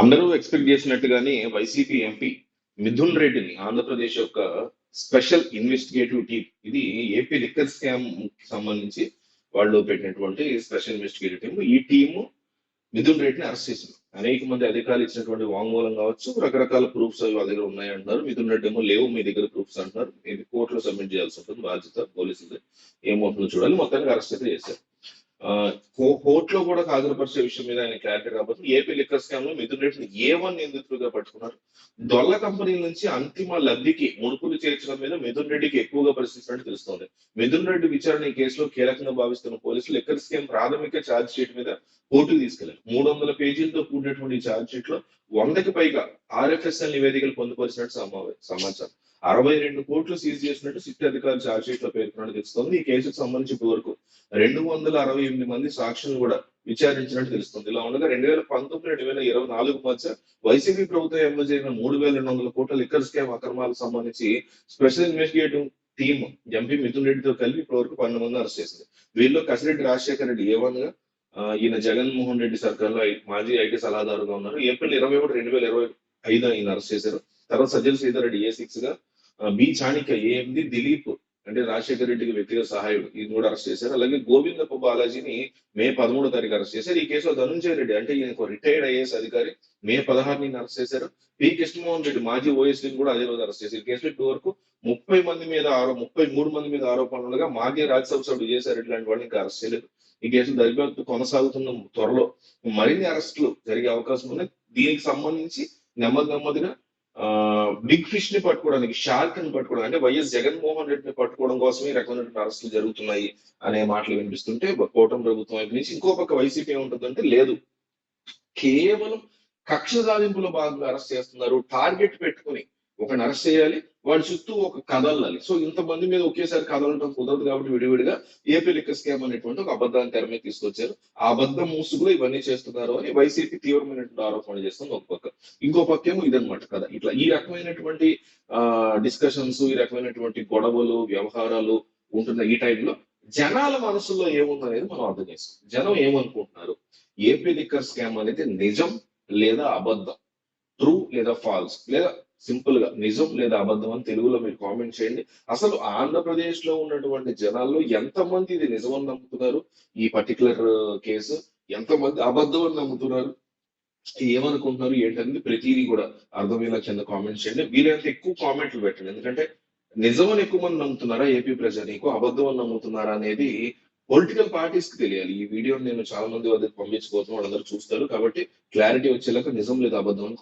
అందరూ ఎక్స్పెక్ట్ చేసినట్టుగానే YCP MP Mithun రెడ్డిని ఆంధ్రప్రదేశ్ యొక్క స్పెషల్ ఇన్వెస్టిగేటివ్ టీమ్ ఇది ఏపీ లిక్కర్ స్కామ్కి సంబంధించి వాళ్ళు పెట్టినటువంటి స్పెషల్ ఇన్వెస్టిగేటివ్ టీమ్ ఈ టీము మిథున్ రెడ్డిని అరెస్ట్ చేసింది. అనేక మంది అధికారులు ఇచ్చినటువంటి వాంగ్మూలం కావచ్చు రకరకాల ప్రూఫ్స్ అవి వాళ్ళ దగ్గర ఉన్నాయంటున్నారు. మిథున్ రెడ్డి ఏమో లేవు మీ దగ్గర ప్రూఫ్స్ అంటున్నారు. ఇది కోర్టులో సబ్మిట్ చేయాల్సి ఉంటుంది బాధ్యత పోలీసులు ఏమవుతుందో చూడాలి. మొత్తానికి అరెస్ట్ అయితే చేశారు. కోర్టులో కూడా హాజరుపరిచే విషయం మీద ఆయన క్లారిటీ కాబట్టి ఏపీ లిక్కర్ స్కామ్లో మిథున్ రెడ్డిని ఏ వన్ నిందితులుగా పట్టుకున్నారు. డొల్ల కంపెనీల నుంచి అంతిమ లబ్ధికి ముడుపులు చేర్చడం మీద మిథున్ రెడ్డికి ఎక్కువగా పరిస్థితున్నట్టు తెలుస్తోంది. మిథున్ రెడ్డి విచారణ ఈ కేసులో కీలకంగా భావిస్తున్న పోలీసులు లిక్కర్ స్కామ్ ప్రాథమిక ఛార్జ్ షీట్ మీద కోర్టుకు తీసుకెళ్ళారు. మూడు వందల పేజీలతో కూడినటువంటి ఛార్జ్ షీట్లో వందకి పైగా ఆర్ఎఫ్ఎస్ఎల్ నివేదికలు పొందుపరిచినట్టు సమా- సమాచారం. అరవై రెండు కోట్లు సీజ్ చేసినట్టు సిట్ అధికారులు ఛార్జ్ షీట్లో పేర్కొన్నట్టు తెలుస్తోంది. ఈ కేసుకు సంబంధించి ఇప్పటి వరకు రెండు వందల అరవై ఎనిమిది మంది సాక్షులు కూడా విచారించినట్టు తెలుస్తుంది. ఇలా ఉండగా రెండు వేల పంతొమ్మిది రెండు వేల ఇరవై నాలుగు మధ్య వైసీపీ ప్రభుత్వం అమలు చేసిన మూడు వేల రెండు వందల కోట్ల లిక్కర్ స్కామ్ అక్రమాలకు సంబంధించి special investigative team MP Mithun రెడ్డితో కలిపి ఇప్పటివరకు పన్నెండు మంది అరెస్ట్ చేసింది. వీళ్ళు కసిరెడ్డి రాజశేఖర రెడ్డి ఏ వన్గా ఈయన జగన్మోహన్ రెడ్డి సర్కార్లో మాజీ ఐటీ సలహాదారుగా ఉన్నారు. ఏప్రిల్ ఇరవై ఒకటి రెండు వేల ఇరవై ఐదు ఈయన అరెస్ట్ చేశారు. తర్వాత సజ్జల శ్రీధర్ రెడ్డి ఏ సిక్స్గా బి చాణిక ఏంది? దిలీప్ అంటే రాజశేఖర రెడ్డికి వ్యక్తిగత సహాయుడు. ఈయన కూడా అరెస్ట్ చేశారు. అలాగే గోవిందప్ప బాలాజీని మే పదమూడో తారీఖు అరెస్ట్ చేశారు. ఈ కేసులో ధనుంజయ రెడ్డి అంటే ఈయన రిటైర్డ్ ఐఏఎస్ అధికారి మే పదహారు అరెస్ట్ చేశారు. పి కృష్ణమోహన్ రెడ్డి మాజీ ఓఎస్ని కూడా అదే రోజు అరెస్ట్ చేశారు. కేసులో ఇప్పటి వరకు ముప్పై మంది మీద ఆరో ముప్పై మూడు మంది మీద ఆరోపణలు ఉండగా మాజీ రాజ్యసభ సభ్యుడు విజయసాయి లాంటి వాళ్ళని ఇంకా అరెస్ట్ చేయలేదు. ఈ కేసు దర్యాప్తు కొనసాగుతున్న త్వరలో మరిన్ని అరెస్టులు జరిగే అవకాశం ఉంది దీనికి సంబంధించి నెమ్మది నెమ్మదిగా బిగ్ ఫిష్ని పట్టుకోవడానికి షార్క్ని పట్టుకోవడానికి అంటే వైఎస్ జగన్మోహన్ రెడ్డిని పట్టుకోవడం కోసమే ఈ రకమైనటువంటి అరెస్టులు జరుగుతున్నాయి అనే మాటలు వినిపిస్తుంటే కూటమి ప్రభుత్వం వైపు నుంచి ఇంకో పక్క వైసీపీ ఏముంటుందంటే లేదు. కేవలం కక్ష సాధింపులో భాగంగా అరెస్ట్ చేస్తున్నారు టార్గెట్ పెట్టుకుని. ఒకడిని అరెస్ట్ చేయాలి వాడి చుట్టూ ఒక కదలాలి. సో ఇంతమంది మీద ఒకేసారి కదలటం కుదరదు కాబట్టి విడివిడిగా ఏపీ లిక్క స్కామ్ అనేటువంటి ఒక అబద్ధాన్ని తెర మీద తీసుకొచ్చారు. ఆ అబద్ధం మూసుగులో ఇవన్నీ చేస్తున్నారు అని వైసీపీ తీవ్రమైనటువంటి ఆరోపణ చేస్తుంది ఒక పక్క. ఇంకో పక్క ఏమో ఇదనమాట కదా ఇట్లా ఈ రకమైనటువంటి ఆ డిస్కషన్స్ ఈ రకమైనటువంటి గొడవలు వ్యవహారాలు ఉంటున్న ఈ టైంలో జనాల మనసులో ఏముందనేది మనం అర్థం చేసుకోం జనం ఏమనుకుంటున్నారు? ఏపీ లిక్కర్ స్కామ్ అనేది నిజం లేదా అబద్ధం? ట్రూ లేదా ఫాల్స్? లేదా సింపుల్గా నిజం లేదా అబద్ధం అని తెలుగులో మీరు కామెంట్ చేయండి. అసలు ఆంధ్రప్రదేశ్లో ఉన్నటువంటి జనాల్లో ఎంతమంది ఇది నిజం అని నమ్ముతున్నారు? ఈ పర్టికులర్ కేసు uh, ఎంతమంది అబద్ధం అని నమ్ముతున్నారు? ఏమనుకుంటున్నారు? ఏంటనేది ప్రతిదీ కూడా అర్థమయ్యేలా కింద కామెంట్ చేయండి. వీలైనంత ఎక్కువ కామెంట్లు పెట్టండి. ఎందుకంటే నిజం అని ఎక్కువ మంది నమ్ముతున్నారా? ఏపీ ప్రజలు నీకు అబద్ధం అని నమ్ముతున్నారా అనేది పొలిటికల్ పార్టీస్కి తెలియాలి. ఈ వీడియోని నేను చాలా మంది వద్దకు పంపించబోతున్నాను. వాళ్ళందరూ చూస్తారు కాబట్టి క్లారిటీ వచ్చేలాగా నిజం లేదా అబద్ధం